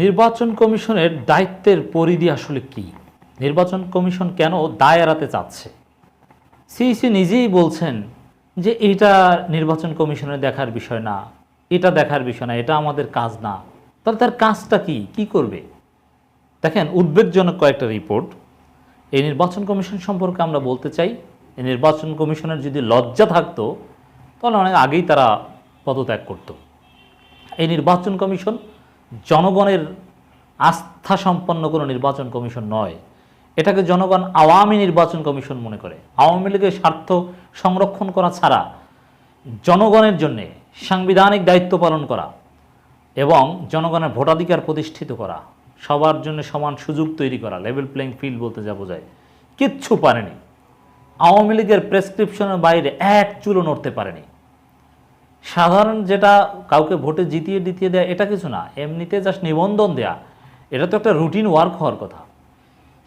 নির্বাচন কমিশনের দায়িত্বের পরিধি আসলে কি? নির্বাচন কমিশন কেন দায় এড়াতে চাচ্ছে? সিইসি নিজেই বলছেন যে এটা নির্বাচন কমিশনের দেখার বিষয় না, এটা দেখার বিষয় না, এটা আমাদের কাজ না। তাহলে তার কাজটা কি? কি করবে? দেখেন, উদ্বেগজনক কয়েকটা রিপোর্ট। এই নির্বাচন কমিশন সম্পর্কে আমরা বলতে চাই, এই নির্বাচন কমিশনের যদি লজ্জা থাকতো, তাহলে অনেক আগেই তারা পদত্যাগ করত। এই নির্বাচন কমিশন জনগণের আস্থা সম্পন্ন কোনো নির্বাচন কমিশন নয়। এটাকে জনগণ আওয়ামী নির্বাচন কমিশন মনে করে। আওয়ামী লীগের স্বার্থ সংরক্ষণ করা ছাড়া জনগণের জন্যে সাংবিধানিক দায়িত্ব পালন করা এবং জনগণের ভোটাধিকার প্রতিষ্ঠিত করা, সবার জন্য সমান সুযোগ তৈরি করা লেভেল প্লেইং ফিল্ড বলতে যা বোঝায়, কিচ্ছু পারেনি। আওয়ামী লীগের প্রেসক্রিপশনের বাইরে এক চুলো নড়তে পারেনি। সাধারণ যেটা কাউকে ভোটে জিতিয়ে দিতিয়ে দেয়া, এটা কিছু না। এমনিতে জাস্ট নিবন্ধন দেয়া, এটা তো একটা রুটিন ওয়ার্ক হওয়ার কথা।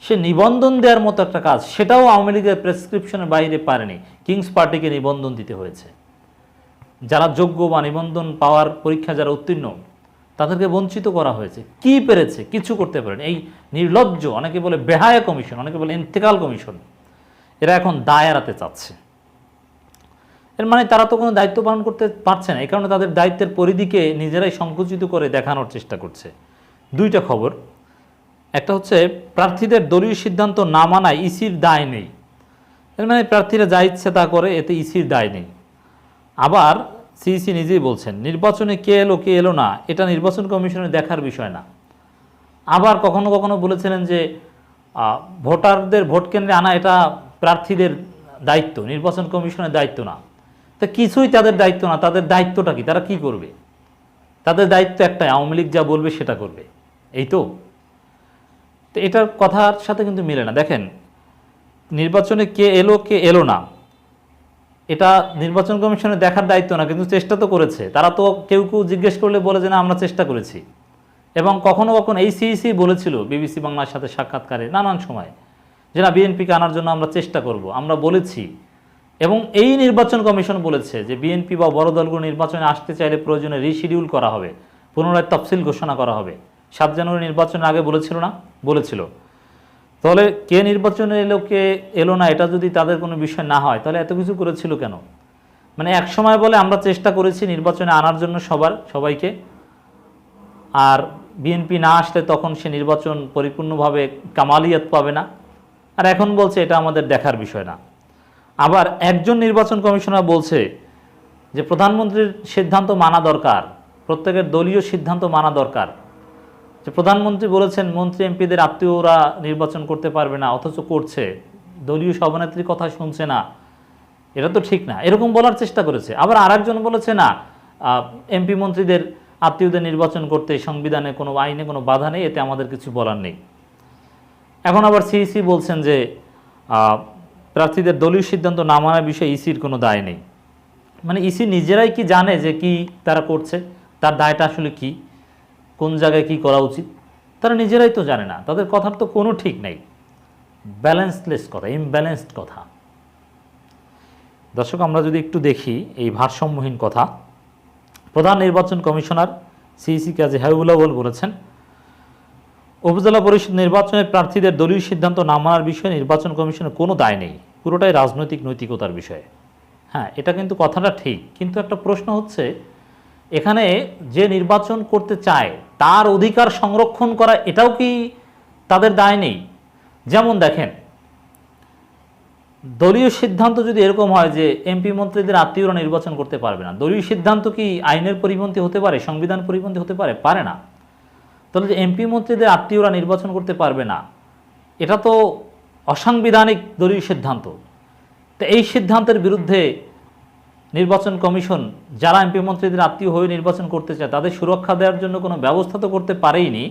সে নিবন্ধন দেওয়ার মতো একটা কাজ, সেটাও আওয়ামী লীগের প্রেসক্রিপশনের বাইরে পারেনি। কিংস পার্টিকে নিবন্ধন দিতে হয়েছে। যারা যোগ্য বা নিবন্ধন পাওয়ার পরীক্ষা যারা উত্তীর্ণ, তাদেরকে বঞ্চিত করা হয়েছে। কি পেরেছে? কিছু করতে পারেনি। এই নির্লজ্জ, অনেকে বলে বেহায়া কমিশন, অনেকে বলে ইন্তেকাল কমিশন, এরা এখন দায় এড়াতে চাচ্ছে। এর মানে তারা তো কোনো দায়িত্ব পালন করতে পারছে না। এই কারণে তাদের দায়িত্বের পরিধিকে নিজেরাই সংকুচিত করে দেখানোর চেষ্টা করছে। দুইটা খবর। একটা হচ্ছে, প্রার্থীদের দলীয় সিদ্ধান্ত না মানায় ইসির দায় নেই। এর মানে প্রার্থীরা যা ইচ্ছে তা করে, এতে ইসির দায় নেই। আবার সিইসি নিজেই বলছেন, নির্বাচনে কে এলো কে এলো না, এটা নির্বাচন কমিশনের দেখার বিষয় না। আবার কখনো কখনো বলেছিলেন যে ভোটারদের ভোট কেন্দ্রে আনা এটা প্রার্থীদের দায়িত্ব, নির্বাচন কমিশনের দায়িত্ব না। তা কিছুই তাদের দায়িত্ব না, তাদের দায়িত্বটা কি? তারা কি করবে? তাদের দায়িত্ব একটাই, আওয়ামী লীগ যা বলবে সেটা করবে। এই তো? তো এটার কথার সাথে কিন্তু মিলে না। দেখেন, নির্বাচনে কে এলো কে এলো না, এটা নির্বাচন কমিশনের দেখার দায়িত্ব না, কিন্তু চেষ্টা তো করেছে। তারা তো কেউ কেউ জিজ্ঞেস করলে বলে যে, না, আমরা চেষ্টা করেছি। এবং কখনো কখনো এই সিইসি বলেছিল, বিবিসি বাংলার সাথে সাক্ষাৎকারে নানান সময়, যে, না, বিএনপিকে আনার জন্য আমরা চেষ্টা করব, আমরা বলেছি। এবং এই নির্বাচন কমিশন বলেছে যে বিএনপি বা বড় দলগুলো নির্বাচনে আসতে চাইলে প্রয়োজনে রিশিডিউল করা হবে, পুনরায় তফসিল ঘোষণা করা হবে। সাত জানুয়ারি নির্বাচনের আগে বলেছিল না? বলেছিল। তাহলে কে নির্বাচনে এলো, কে এলো না, এটা যদি তাদের কোনো বিষয় না হয়, তাহলে এত কিছু করেছিল কেন? মানে এক সময় বলে আমরা চেষ্টা করেছি নির্বাচনে আনার জন্য সবার, সবাইকে। আর বিএনপি না আসলে তখন সে নির্বাচন পরিপূর্ণভাবে কামালিয়াত পাবে না। আর এখন বলছে এটা আমাদের দেখার বিষয় না। আবার একজন নির্বাচন কমিশনার বলছে যে প্রধানমন্ত্রীর সিদ্ধান্ত মানা দরকার, প্রত্যেকের দলীয় সিদ্ধান্ত মানা দরকার। যে প্রধানমন্ত্রী বলেছেন, মন্ত্রী, এমপিদের আত্মীয়রা নির্বাচন করতে পারবে না, অথচ করছে। দলীয় সভানেত্রীর কথা শুনছে না। এটা তো ঠিক না। এরকম বলার চেষ্টা করেছে। আবার আরেকজন বলেছে, না এমপি মন্ত্রীদের আত্মীয়দের নির্বাচন করতে সংবিধানে কোনো আইনে কোনো বাধা নেই, এতে আমাদের কিছু বলার নেই। এখন আবার সিইসি বলছেন যে প্রার্থীদের দলীয় সিদ্ধান্ত না মানার বিষয়ে ইসির কোনো দায় নেই। মানে ইসি নিজেরাই কি জানে যে কি তারা করছে? তার দায়টা আসলে কি? কোন জায়গায় কি করা উচিত? তারা নিজেরাই তো জানে না। তাদের কথার তো কোনো ঠিক নেই। ব্যালেন্সলেস কথা, ইমব্যালেন্সড কথা। দর্শক, আমরা যদি একটু দেখি এই ভারসাম্যহীন কথা। প্রধান নির্বাচন কমিশনার সিইসি কাজী হাবিবুল্লাহ বলেছেন, উপজেলা পরিষদ নির্বাচনে প্রার্থীদের দলীয় সিদ্ধান্ত না মানার বিষয়ে নির্বাচন কমিশনের কোনো দায় নেই। পুরোটাই রাজনৈতিক নৈতিকতার বিষয়ে। হ্যাঁ এটা কিন্তু কথাটা ঠিক। কিন্তু একটা প্রশ্ন হচ্ছে, এখানে যে নির্বাচন করতে চায়, তার অধিকার সংরক্ষণ করা এটাও কি তাদের দায় নেই? যেমন দেখেন, দলীয় সিদ্ধান্ত যদি এরকম হয় যে এমপি মন্ত্রীদের আত্মীয়রা নির্বাচন করতে পারবে না, দলীয় সিদ্ধান্ত কি আইনের পরিপন্থী হতে পারে, সংবিধান পরিপন্থী হতে পারে? পারে না। তাহলে যে এমপি মন্ত্রীদের আত্মীয়রা নির্বাচন করতে পারবে না, এটা তো অসাংবিধানিক দলীয় সিদ্ধান্ত। তো এই সিদ্ধান্তের বিরুদ্ধে নির্বাচন কমিশন, যারা এমপি মন্ত্রীদের আত্মীয় হয়ে নির্বাচন করতে চায়, তাদের সুরক্ষা দেওয়ার জন্য কোনো ব্যবস্থা তো করতে পারেইনি,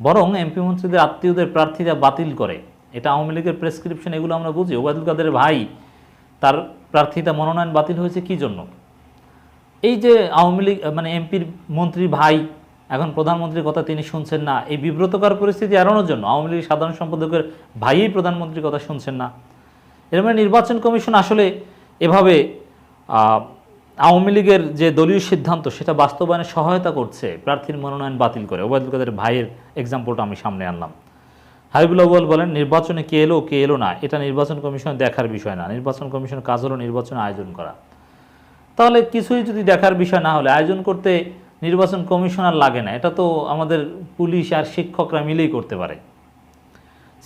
বরং এমপি মন্ত্রীদের আত্মীয়দের প্রার্থীরা বাতিল করে। এটা আওয়ামী লীগের প্রেসক্রিপশন, এগুলো আমরা বুঝি। ওবায়দুল কাদের ভাই, তার প্রার্থীতা মনোনয়ন বাতিল হয়েছে কি জন্য? এই যে আওয়ামী লীগ মানে এমপির মন্ত্রী ভাই এখন প্রধানমন্ত্রীর কথা তিনি শুনছেন না। এই বিব্রতকর পরিস্থিতি এড়ানোর জন্য আওয়ামী লীগের সাধারণ সম্পাদকের ভাইই প্রধানমন্ত্রীর কথা শুনছেন না। এর মানে নির্বাচন কমিশন আসলে এভাবে আওয়ামী লীগের যে দলীয় সিদ্ধান্ত সেটা বাস্তবায়নে সহায়তা করছে, প্রার্থীর মনোনয়ন বাতিল করে। ওবায়দুল কাদের ভাইয়ের এক্সাম্পলটা আমি সামনে আনলাম। হাবিবুল আউ্বাল বলেন, নির্বাচনে কে এলো কে এলো না, এটা নির্বাচন কমিশন দেখার বিষয় না। নির্বাচন কমিশনের কাজ হলো নির্বাচন আয়োজন করা। তাহলে কিছুই যদি দেখার বিষয় না হলে আয়োজন করতে নির্বাচন কমিশনার লাগে না। এটা তো আমাদের পুলিশ আর শিক্ষকরা মিলেই করতে পারে।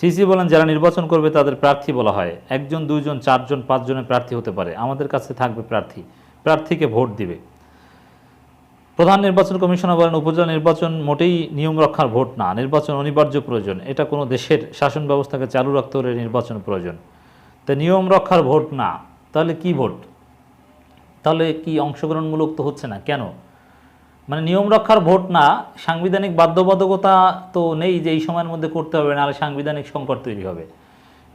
সিসি বলেন, যারা নির্বাচন করবে তাদের প্রার্থী বলা হয়। একজন, দুইজন, চারজন, পাঁচজনের প্রার্থী হতে পারে। আমাদের কাছে থাকবে প্রার্থী। প্রার্থীকে ভোট দিবে। প্রধান নির্বাচন কমিশনার বলেন, উপজেলা নির্বাচন মোটেই নিয়ম রক্ষার ভোট না। নির্বাচন অনিবার্য প্রয়োজন। এটা কোনো দেশের শাসন ব্যবস্থাকে চালু রাখতে হলে নির্বাচন প্রয়োজন। তা নিয়ম রক্ষার ভোট না। তাহলে কি ভোট? তাহলে কি অংশগ্রহণমূলক তো হচ্ছে না। কেন? মানে নিয়ম রক্ষার ভোট না, সাংবিধানিক বাধ্যবাধকতা তো নেই যে এই সময়ের মধ্যে করতে হবে, নাহলে সাংবিধানিক সংকট তৈরি হবে।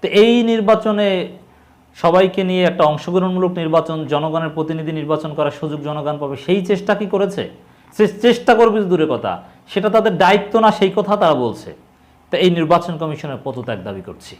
তো এই নির্বাচনে সবাইকে নিয়ে একটা অংশগ্রহণমূলক নির্বাচন, জনগণের প্রতিনিধি নির্বাচন করার সুযোগ জনগণ পাবে, সেই চেষ্টা কি করেছে? সে চেষ্টা করবে দূরে কথা, সেটা তাদের দায়িত্ব না, সেই কথা তারা বলছে। তো এই নির্বাচন কমিশনের পদত্যাগ দাবি করছি।